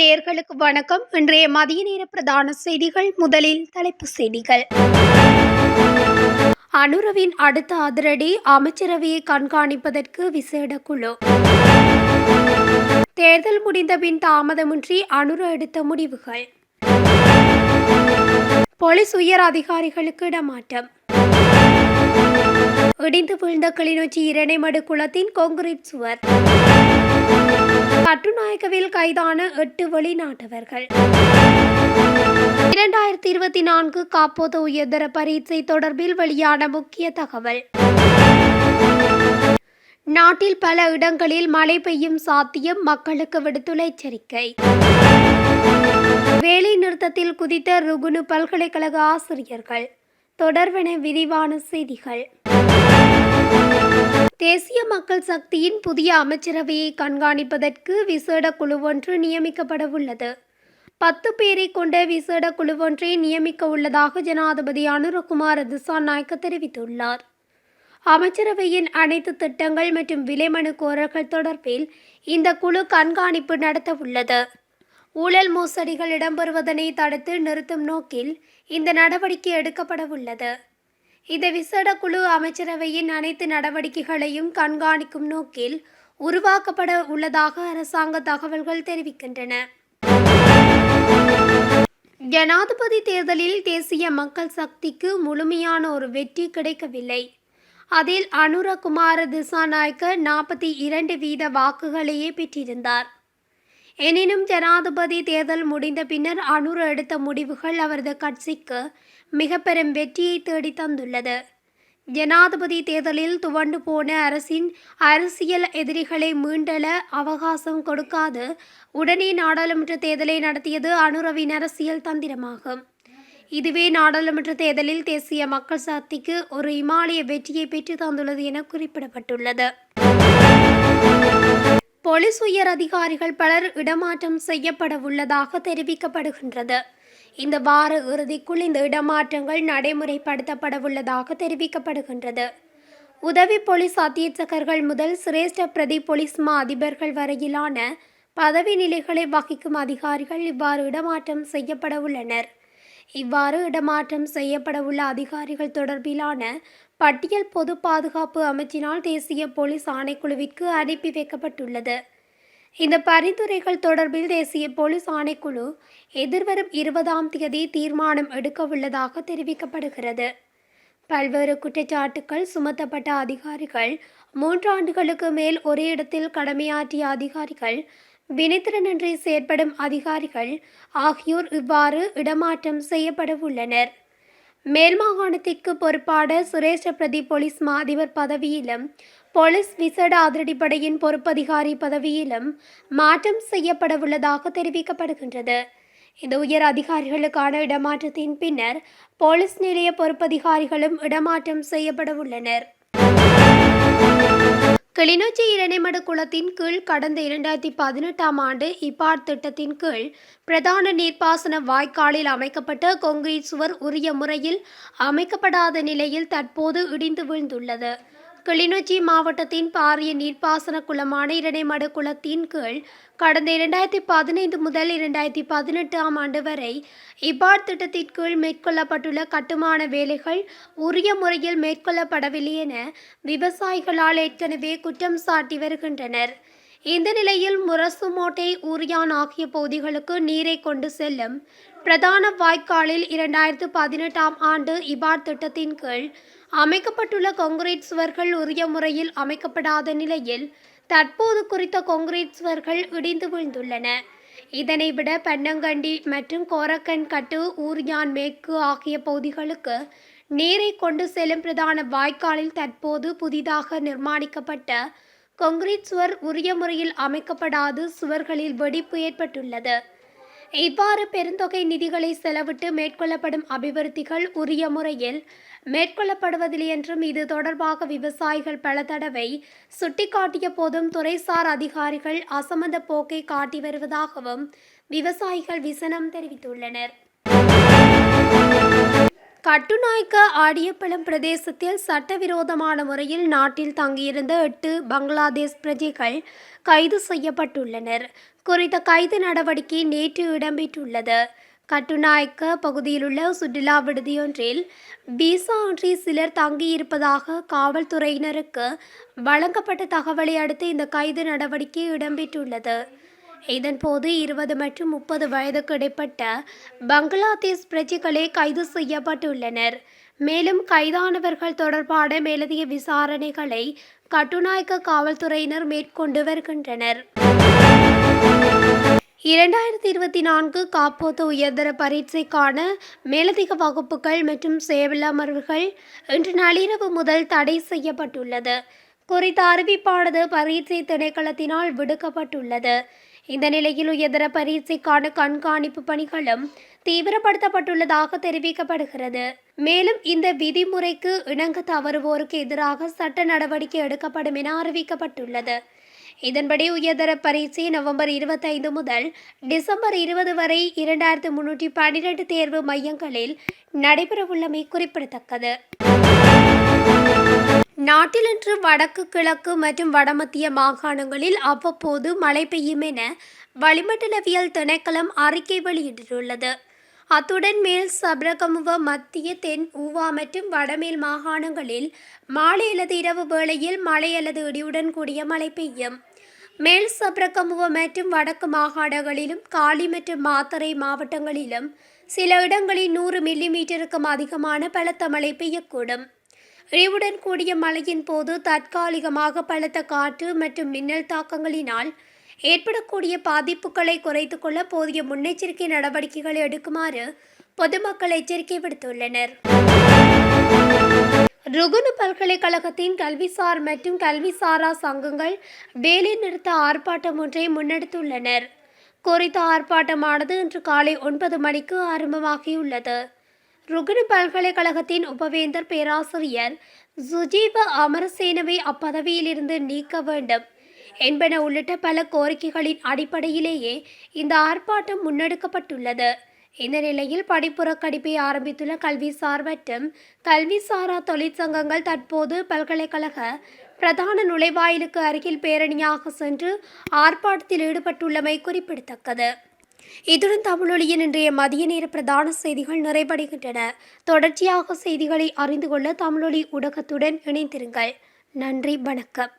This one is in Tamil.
நேர்களுக்கு வணக்கம். இன்றைய மதிய நேர பிரதான செய்திகள். முதலில் தலைப்பு செய்திகள். அனுரவின் அடுத்த அதிரடி அமைச்சரவையை கண்காணிப்பதற்கு விசேட குழு. தேர்தல் முடிந்தபின் தாமதமின்றி அனுர எடுத்த முடிவுகள். போலீஸ் உயர் அதிகாரிகளுக்கு இடமாற்றம். இடிந்து விழுந்த கிளிநொச்சி இரணைமடு குளத்தின் கான்கிரீட் சுவர். கட்டுநாயக்கவில் கைதான எட்டு வெளிநாட்டவர்கள். இரண்டாயிரத்தி இருபத்தி நான்கு காப்போது உயர்தர பரீட்சை தொடர்பில் வெளியான முக்கிய தகவல். நாட்டில் பல இடங்களில் மழை பெய்யும் சாத்தியம் மக்களுக்கு விடுத்துள்ள எச்சரிக்கை. வேலை நிறுத்தத்தில் குதித்த ருகுனு பல்கலைக்கழக ஆசிரியர்கள். தொடர்பென விரிவான செய்திகள். மக்கள் சக்தியின் புதிய அமைச்சரவையை கண்காணிப்பதற்கு விசேட குழுவொன்று நியமிக்கப்படவுள்ளது. பத்து பேரை கொண்ட விசேட குழுவொன்றை நியமிக்க உள்ளதாக ஜனாதிபதி அனுரகுமார் திசாநாயக்க தெரிவித்துள்ளார். அமைச்சரவையின் அனைத்து திட்டங்கள் மற்றும் விலைமனு கோரல்கள் தொடர்பில் இந்த குழு கண்காணிப்பு நடத்த உள்ளது ஊழல் மோசடிகள் இடம்பெறுவதனை தடுத்து நிறுத்தும் நோக்கில் இந்த நடவடிக்கை எடுக்கப்படவுள்ளது. இந்த விசேட குழு அமைச்சரவையின் அனைத்து நடவடிக்கைகளையும் கண்காணிக்கும் நோக்கில் உருவாக்கப்பட உள்ளதாக அரசாங்க தகவல்கள் தெரிவிக்கின்றன. ஜனாதிபதி தேர்தலில் தேசிய மக்கள் சக்திக்கு முழுமையான ஒரு வெற்றி கிடைக்கவில்லை. அதில் அனுரகுமார திசாநாயக்க நாற்பத்தி இரண்டு வீத வாக்குகளையே பெற்றிருந்தார். எனினும் ஜனாதிபதி தேர்தல் முடிந்த பின்னர் அனுர எடுத்த முடிவுகள் அவரது கட்சிக்கு மிக பெரும் வெற்றியை தேடி தந்துள்ளது. ஜனாதிபதி தேர்தலில் துவண்டு போன அரசின் அரசியல் எதிரிகளை மீண்டல அவகாசம் கொடுக்காது உடனே நாடாளுமன்ற தேர்தலை நடத்தியது அனுரவின் அரசியல் தந்திரமாகும். இதுவே நாடாளுமன்ற தேர்தலில் தேசிய மக்கள் சக்திக்கு ஒரு இமாலய வெற்றியை பெற்று தந்துள்ளது என குறிப்பிடப்பட்டுள்ளது. போலீஸ் உயர் அதிகாரிகள் பலர் இடமாற்றம் செய்யப்பட உள்ளதாக தெரிவிக்கப்படுகின்றது. இந்த வார இறுதிக்குள் இந்த இடமாற்றங்கள் நடைமுறைப்படுத்தப்பட உள்ளதாக தெரிவிக்கப்படுகின்றது. உதவி போலீஸ் அத்தியட்சகர்கள் முதல் சிரேஷ்ட பிரதி போலீஸ் மா அதிபர்கள் வரையிலான பதவி நிலைகளை வகிக்கும் அதிகாரிகள் இவ்வாறு இடமாற்றம் செய்யப்பட உள்ளனர் இவ்வாறு இடமாற்றம் செய்யப்பட உள்ள அதிகாரிகள் தொடர்பிலான பட்டியல் பொது பாதுகாப்பு அமைச்சினால் தேசிய போலீஸ் ஆணைக்குழுவிற்கு அனுப்பி வைக்கப்பட்டுள்ளது. இந்த பரிந்துரைகள் தொடர்பில் தேசிய போலீஸ் ஆணைக்குழு எதிர்வரும் இருபதாம் தேதி தீர்மானம் எடுக்க உள்ளதாக தெரிவிக்கப்படுகிறது. பல்வேறு குற்றச்சாட்டுகள் சுமத்தப்பட்ட அதிகாரிகள் மூன்றாண்டுகளுக்கு மேல் ஒரே இடத்தில் கடமையாற்றிய அதிகாரிகள் வினைத்திறனின்றி செயற்படும் அதிகாரிகள் ஆகியோர் இவ்வாறு இடமாற்றம் செய்யப்படவுள்ளனர் மேல் மாகாணத்திற்கு பொறுப்பாட சுரேஷ பிரதி போலீஸ் மா அதிபர் பதவியிலும் போலீஸ் விசேட அதிரடிப்படையின் பொறுப்பதிகாரி பதவியிலும் மாற்றம் செய்யப்படவுள்ளதாக தெரிவிக்கப்படுகின்றது. இந்த உயர் அதிகாரிகளுக்கான இடமாற்றத்தின் பின்னர் போலீஸ் நிலைய பொறுப்பதிகாரிகளும் இடமாற்றம் செய்யப்பட உள்ளனர் கிளிநொச்சி இரணைமடு குளத்தின் கீழ் கடந்த இரண்டாயிரத்தி பதினெட்டாம் ஆண்டு இப்பாட் திட்டத்தின் கீழ் பிரதான நீர்ப்பாசன வாய்க்காலில் அமைக்கப்பட்ட கொங்கிரீட் சுவர் உரிய முறையில் அமைக்கப்படாத நிலையில் தற்போது இடிந்து வீழ்ந்துள்ளது. கிளிநொச்சி மாவட்டத்தின் பாரிய நீர்ப்பாசன குளமான இரணைமடு குளத்தின் கீழ் கடந்த இரண்டாயிரத்தி பதினைந்து முதல் இரண்டாயிரத்தி பதினெட்டாம் ஆண்டு வரை இபாட் திட்டத்தின் கீழ் மேற்கொள்ளப்பட்டுள்ள கட்டுமான வேலைகள் உரிய முறையில் மேற்கொள்ளப்படவில்லை என விவசாயிகளால் ஏற்கனவே குற்றம் சாட்டி வருகின்றனர். இந்த நிலையில் முரசுமோட்டை ஊரியான் ஆகிய பகுதிகளுக்கு நீரை கொண்டு செல்லும் பிரதான வாய்க்காலில் இரண்டாயிரத்து பதினெட்டாம் ஆண்டு இபாட் திட்டத்தின் கீழ் அமைக்கப்பட்டுள்ள கான்கிரீட் சுவர்கள் உரிய முறையில் அமைக்கப்படாத நிலையில் தற்போது குறித்த கான்கிரீட் சுவர்கள் இடிந்து வீழ்ந்துள்ளன. இதனை விட பன்னங்கண்டி மற்றும் கோரக்கன் கட்டு ஊர்யான் மேற்கு ஆகிய பகுதிகளுக்கு நீரை கொண்டு செல்லும் பிரதான வாய்க்காலில் தற்போது புதிதாக நிர்மாணிக்கப்பட்ட கொங்கிரீட் சுவர் உரிய முறையில் அமைக்கப்படாது சுவர்களில் வெடிப்பு ஏற்பட்டுள்ளது. இவ்வாறு பெருந்தொகை நிதிகளை செலவிட்டு மேற்கொள்ளப்படும் அபிவிருத்திகள் உரிய முறையில் மேற்கொள்ளப்படுவதில்லை என்றும் இது தொடர்பாக விவசாயிகள் பல தடவை சுட்டிக்காட்டிய போதும் துறைசார் அதிகாரிகள் அசமந்த போக்கை காட்டி வருவதாகவும் விவசாயிகள் விசனம் தெரிவித்துள்ளனர். கட்டுநாய்க்க ஆடியப்பளம் பிரதேசத்தில் சட்டவிரோதமான முறையில் நாட்டில் தங்கியிருந்த எட்டு பங்களாதேஷ் பிரஜைகள் கைது செய்யப்பட்டுள்ளனர். குறித்த கைது நடவடிக்கை நேற்று இடம்பெற்றுள்ளது. கட்டுநாயக்க பகுதியிலுள்ள சுற்றுலா விடுதியொன்றில் பீசா அன்றி சிலர் தங்கியிருப்பதாக காவல்துறையினருக்கு வழங்கப்பட்ட தகவலை அடுத்து இந்த கைது நடவடிக்கை இடம்பெற்றுள்ளது. இதன்போது இருபது மற்றும் முப்பது வயதுக்கு இடைப்பட்ட பங்களாதேஷ் பிரஜைகளே கைது செய்யப்பட்டுள்ளனர். மேலும் கைதானவர்கள் தொடர்பான மேலதிக விசாரணைகளை கட்டுநாயக்க காவல்துறையினர் மேற்கொண்டு வருகின்றனர். இரண்டாயிரத்தி இருபத்தி நான்கு காப்போத்து உயர்தர பரீட்சைக்கான மேலதிக வகுப்புகள் மற்றும் சேவலமர்வுகள் இன்று நள்ளிரவு முதல் தடை செய்யப்பட்டுள்ளது. குறித்த அறிவிப்பானது பரீட்சை திணைக்களத்தினால் விடுக்கப்பட்டுள்ளது. இந்த நிலையில் உயர்தர பரீட்சைக்கான கண்காணிப்பு பணிகளும் தீவிரப்படுத்தப்பட்டுள்ளதாக தெரிவிக்கப்படுகிறது. மேலும் இந்த விதிமுறைக்கு இணங்க தவறுவோருக்கு எதிராக சட்ட நடவடிக்கை எடுக்கப்படும் என அறிவிக்கப்பட்டுள்ளது. இதன்படி உயர்தர பரீட்சை நவம்பர் இருபத்தைந்து முதல் டிசம்பர் இருபது வரை இரண்டாயிரத்து முன்னூற்றி பன்னிரண்டு தேர்வு மையங்களில் நடைபெறவுள்ளமை குறிப்பிடத்தக்கது. நாட்டில் இன்று வடக்கு கிழக்கு மற்றும் வடமத்திய மாகாணங்களில் அவ்வப்போது மழை பெய்யும் என வளிமண்டலவியல் திணைக்களம் அறிக்கை வெளியிட்டுள்ளது. அத்துடன் மேல் சபரகமுவ மத்திய தென் ஊவா மற்றும் வடமேல் மாகாணங்களில் மாலை அல்லது இரவு வேளையில் மழை அல்லது இடியுடன் கூடிய மழை பெய்யும். மேல் சபரகமுவ மற்றும் வடக்கு மாகாணங்களிலும் காலி மற்றும் மாத்தறை மாவட்டங்களிலும் சில இடங்களில் நூறு மில்லி மீட்டருக்கும் அதிகமான பலத்த மழை பெய்யக்கூடும். இழிவுடன் கூடிய மழையின் போது தற்காலிகமாக பலத்த காற்று மற்றும் மின்னல் தாக்கங்களினால் ஏற்படக்கூடிய பாதிப்புகளை குறைத்து கொள்ள போதிய முன்னெச்சரிக்கை நடவடிக்கைகளை எடுக்குமாறு பொதுமக்கள் எச்சரிக்கை விடுத்துள்ளனர். ருகுனு பல்கலைக்கழகத்தின் கல்விசார் மற்றும் கல்விசாரா சங்கங்கள் வேலை நிறுத்த ஆர்ப்பாட்டம் ஒன்றை முன்னெடுத்துள்ளனர். குறித்த ஆர்ப்பாட்டமானது இன்று காலை ஒன்பது மணிக்கு ஆரம்பமாகியுள்ளது. ருகுனு பல்கலைக்கழகத்தின் உபவேந்தர் பேராசிரியர் சுஜீவ அமரசேனவை அப்பதவியிலிருந்து நீக்க வேண்டும். என்பன உள்ளிட்ட பல கோரிக்கைகளின் அடிப்படையிலேயே இந்த ஆர்ப்பாட்டம் முன்னெடுக்கப்பட்டுள்ளது. இந்த நிலையில் படிப்புறக்கடிப்பை ஆரம்பித்துள்ள கல்விசார் மற்றும் கல்விசாரா தொழிற்சங்கங்கள் தற்போது பல்கலைக்கழக பிரதான நுழைவாயிலுக்கு அருகில் பேரணியாக சென்று ஆர்ப்பாட்டத்தில் ஈடுபட்டுள்ளமை குறிப்பிடத்தக்கது. இதுடன் தமிழொலியின் இன்றைய மதிய நேர பிரதான செய்திகள் நிறைவடைகின்றன. தொடர்ச்சியாக செய்திகளை அறிந்து கொள்ள தமிழொலி ஊடகத்துடன் இணைந்திருங்கள். நன்றி வணக்கம்.